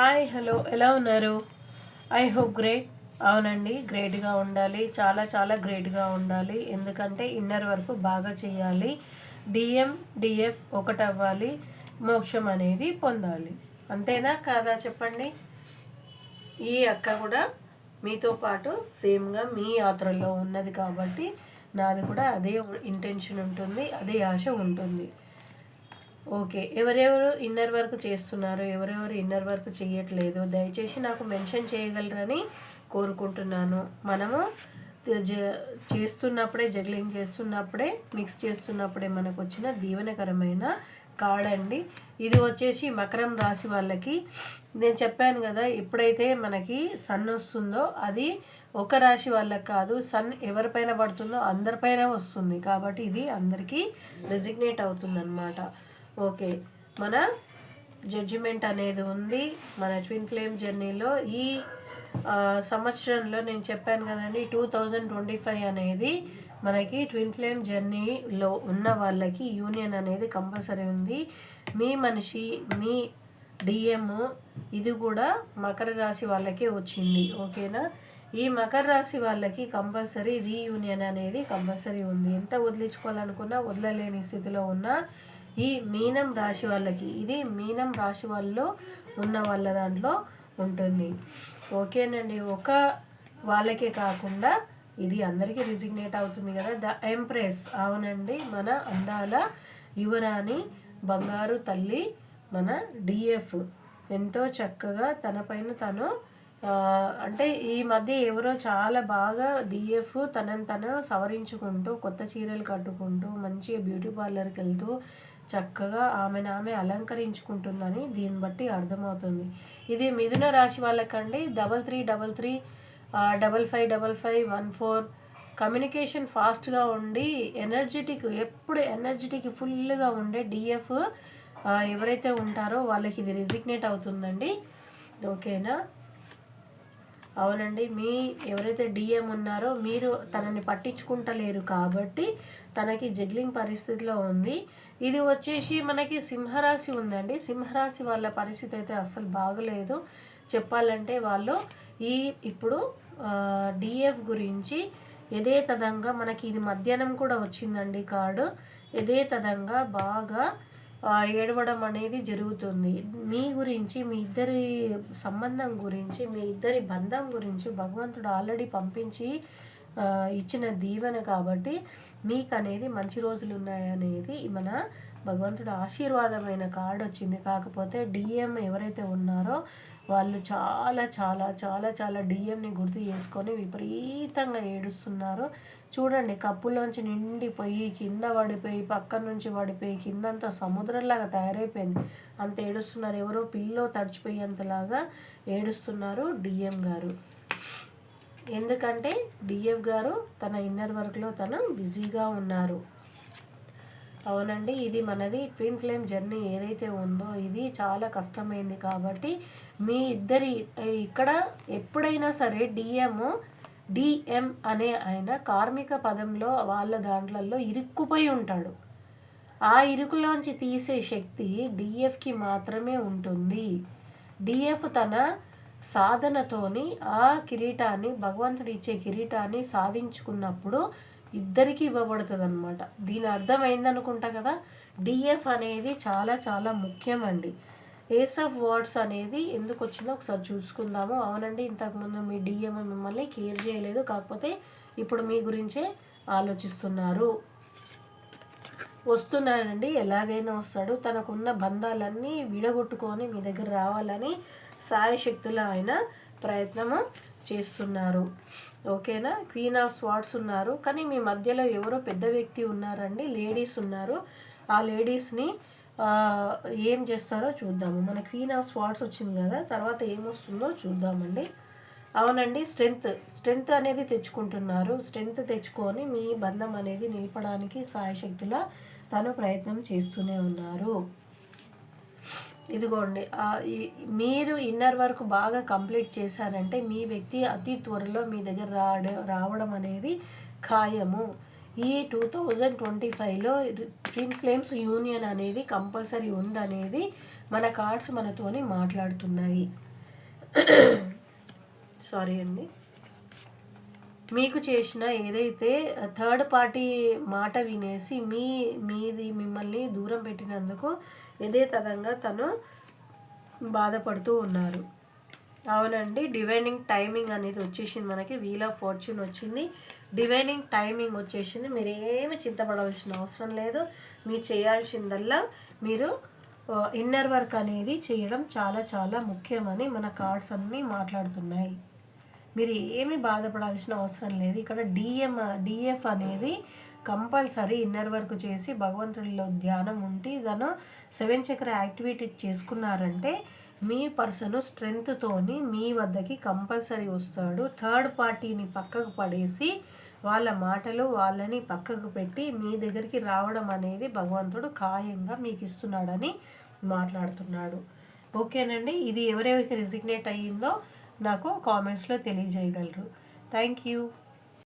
Hi hello. ఎలా ఉన్నారు? I hope great. అవునండి గ్రేట్గా ఉండాలి. చాలా చాలా గ్రేట్గా ఉండాలి. ఎందుకంటే ఇన్నర్ వరకు బాగా చేయాలి. డిఎం డిఎఫ్ ఒకటి అవ్వాలి మోక్షం అనేది పొందాలి. అంతేనా కాదా చెప్పండి? ఈ అక్క కూడా మీతో పాటు సేమ్గా మీ యాత్రలో ఉన్నది కాబట్టి నాది కూడా అదే ఇంటెన్షన్ ఉంటుంది అదే ఆశ ఉంటుంది. ఓకే. ఎవరెవరు ఇన్నర్ వర్క్ చేస్తున్నారు ఎవరెవరు ఇన్నర్ వర్క్ చేయట్లేదు దయచేసి నాకు మెన్షన్ చేయగలరని కోరుకుంటున్నాను. మనము చేస్తున్నప్పుడే జగ్లింగ్ చేస్తున్నప్పుడే మిక్స్ చేస్తున్నప్పుడే మనకు వచ్చిన దీవెనకరమైన కార్డ్ అండి ఇది వచ్చేసి మకరం రాశి వాళ్ళకి. నేను చెప్పాను కదా ఎప్పుడైతే మనకి సన్ వస్తుందో అది ఒక రాశి వాళ్ళకి కాదు సన్ ఎవరిపైన పడుతుందో అందరిపైన వస్తుంది. కాబట్టి ఇది అందరికీ రెసిగ్నేట్ అవుతుంది ఓకే. మన జడ్జిమెంట్ అనేది ఉంది. మన ట్విన్ ఫ్లేమ్ జర్నీలో ఈ సంవత్సరంలో నేను చెప్పాను కదండి టూ థౌజండ్ ట్వంటీ ఫైవ్ అనేది మనకి ట్విన్ ఫ్లేమ్ జర్నీలో ఉన్న వాళ్ళకి యూనియన్ అనేది కంపల్సరీ ఉంది. మీ మనిషి మీ డిఎం ఇది కూడా మకర రాశి వాళ్ళకే వచ్చింది. ఓకేనా? ఈ మకర రాశి వాళ్ళకి కంపల్సరీ రీయూనియన్ అనేది కంపల్సరీ ఉంది. ఎంత వదిలించుకోవాలనుకున్నా వదలలేని స్థితిలో ఉన్న ఈ మీనం రాశి వాళ్ళకి ఇది మీనం రాశి వాళ్ళలో ఉన్న వాళ్ళ దాంట్లో ఉంటుంది. ఓకేనండి. ఒక వాళ్ళకే కాకుండా ఇది అందరికీ రిజిగ్నేట్ అవుతుంది కదా. ద ఎంప్రెస్ అవునండి మన అందాల యువరాణి బంగారు తల్లి మన డిఎఫ్ ఎంతో చక్కగా తన పైన తను అంటే ఈ మధ్య ఎవరో చాలా బాగా డిఎఫ్ తనని తను సవరించుకుంటూ కొత్త చీరలు కట్టుకుంటూ మంచి బ్యూటీ పార్లర్కి వెళ్తూ చక్కగా ఆమెను ఆమె అలంకరించుకుంటుందని దీన్ని బట్టి అర్థమవుతుంది. ఇది మిథున రాశి వాళ్ళకండి. Double three double three double five double five one four. Communication ఫాస్ట్గా ఉండి ఎనర్జెటిక్ ఎప్పుడు ఎనర్జెటిక్ ఫుల్గా ఉండే డిఎఫ్ ఎవరైతే ఉంటారో వాళ్ళకి ఇది రిజిగ్నేట్ అవుతుందండి. ఓకేనా? అవునండి. మీ ఎవరైతే డిఎం ఉన్నారో మీరు తనని పట్టించుకుంటలేరు కాబట్టి తనకి జగ్లింగ్ పరిస్థితిలో ఉంది. ఇది వచ్చేసి మనకి సింహరాశి ఉందండి. సింహరాశి వాళ్ళ పరిస్థితి అయితే అస్సలు బాగలేదు. చెప్పాలంటే వాళ్ళు ఈ ఇప్పుడు డిఎఫ్ గురించి యథేతథంగా మనకి ఇది మధ్యాహ్నం కూడా వచ్చిందండి కార్డు. యథేతథంగా బాగా ఏడవడం అనేది జరుగుతుంది. మీ గురించి మీ ఇద్దరి సంబంధం గురించి మీ ఇద్దరి బంధం గురించి భగవంతుడు ఆల్రెడీ పంపించి ఇచ్చిన దీవెన కాబట్టి మీకు అనేది మంచి రోజులు ఉన్నాయనేది మన భగవంతుడు ఆశీర్వాదమైన కార్డు వచ్చింది. కాకపోతే డిఎం ఎవరైతే ఉన్నారో వాళ్ళు చాలా చాలా చాలా చాలా డిఎంని గుర్తు చేసుకొని విపరీతంగా ఏడుస్తున్నారు. చూడండి కప్పులోంచి నిండిపోయి కింద పడిపోయి పక్క నుంచి పడిపోయి కిందంతా సముద్రంలాగా తయారైపోయింది. అంత ఏడుస్తున్నారు. ఎవరో పిల్లో తడిచిపోయేంతలాగా ఏడుస్తున్నారు డిఎం గారు. ఎందుకంటే డిఎఫ్ గారు తన ఇన్నర్ వర్క్లో తను బిజీగా ఉన్నారు. అవునండి ఇది మనది ట్విన్ ఫ్లేమ్ జర్నీ ఏదైతే ఉందో ఇది చాలా కష్టమైంది కాబట్టి మీ ఇద్దరి ఇక్కడ ఎప్పుడైనా సరే డిఎం డిఎం అనే ఆయన కార్మిక పదంలో వాళ్ళ దాంట్లలో ఇరుక్కుపోయి ఉంటాడు. ఆ ఇరుకులోంచి తీసే శక్తి డిఎఫ్కి మాత్రమే ఉంటుంది. డిఎఫ్ తన సాధనతోని ఆ కిరీటాన్ని భగవంతుడు ఇచ్చే కిరీటాన్ని సాధించుకున్నప్పుడు ఇద్దరికి ఇవ్వబడుతుంది అనమాట దీని అర్థమైంది అనుకుంటా కదా డిఎఫ్ అనేది చాలా చాలా ముఖ్యమండి. ఏస్ ఆఫ్ వర్డ్స్ అనేది ఎందుకు వచ్చిందో ఒకసారి చూసుకుందాము. అవునండి ఇంతకుముందు మీ డిఎం మిమ్మల్ని కేర్ చేయలేదు కాకపోతే ఇప్పుడు మీ గురించే ఆలోచిస్తున్నారు. వస్తున్నాడండి ఎలాగైనా వస్తాడు. తనకున్న బంధాలన్నీ విడగొట్టుకొని మీ దగ్గర రావాలని సాయశక్తులు ఆయన ప్రయత్నము చేస్తున్నారు. ఓకేనా? క్వీన్ ఆఫ్ స్వాట్స్ ఉన్నారు. కానీ మీ మధ్యలో ఎవరో పెద్ద వ్యక్తి ఉన్నారండి. లేడీస్ ఉన్నారు. ఆ లేడీస్ని ఏం చేస్తారో చూద్దాము. మన క్వీన్ ఆఫ్ స్వాట్స్ వచ్చింది కదా తర్వాత ఏమొస్తుందో చూద్దామండి. అవునండి స్ట్రెంగ్త్ స్ట్రెంగ్త్ అనేది తెచ్చుకుంటున్నారు. స్ట్రెంగ్త్ తెచ్చుకొని మీ బంధం అనేది నిలపడానికి సాయశక్తిలా తను ప్రయత్నం చేస్తూనే ఉన్నారు. ఇదిగోండి మీరు ఇన్నర్ వర్క్ బాగా కంప్లీట్ చేశారంటే మీ వ్యక్తి అతి త్వరలో మీ దగ్గర రావడం రావడం అనేది ఖాయము. ఈ టూ థౌజండ్ ట్వంటీ ఫైవ్లో ట్విన్ ఫ్లేమ్స్ యూనియన్ అనేది కంపల్సరీ ఉందనేది మన కార్డ్స్ మనతోని మాట్లాడుతున్నాయి. సారీ అండి. మీకు చేసిన ఏదైతే థర్డ్ పార్టీ మాట వినేసి మీ మీది మిమ్మల్ని దూరం పెట్టినందుకు ఇదే తదంగా తను బాధపడుతూ ఉన్నారు. అవునండి డివైనింగ్ టైమింగ్ అనేది వచ్చేసింది మనకి వీల్ ఆఫ్ ఫార్చ్యూన్ వచ్చింది. డివైనింగ్ టైమింగ్ వచ్చేసింది. మీరు ఏమి చింతపడవలసిన అవసరం లేదు. మీరు చేయాల్సిందల్లా మీరు ఇన్నర్ వర్క్ అనేది చేయడం చాలా చాలా ముఖ్యమని మన కార్డ్స్ అన్నీ మాట్లాడుతున్నాయి. మీరు ఏమి బాధపడాల్సిన అవసరం లేదు. ఇక్కడ డిఎం డిఎఫ్ అనేది కంపల్సరీ ఇన్నర్ వర్క్ చేసి భగవంతుడిలో ధ్యానం ఉండి తను సెవెన్ చక్ర యాక్టివిటీ చేసుకున్నారంటే మీ పర్సన్ స్ట్రెంగ్త్తోని మీ వద్దకి కంపల్సరీ వస్తాడు. థర్డ్ పార్టీని పక్కకు పడేసి వాళ్ళ మాటలు వాళ్ళని పక్కకు పెట్టి మీ దగ్గరికి రావడం అనేది భగవంతుడు ఖాయంగా మీకు ఇస్తున్నాడని మాట్లాడుతున్నాడు. ఓకేనండి? ఇది ఎవరెవరికి రిజిగ్నేట్ అయ్యిందో నాకు కామెంట్స్లో తెలియజేయగలరు. Thank you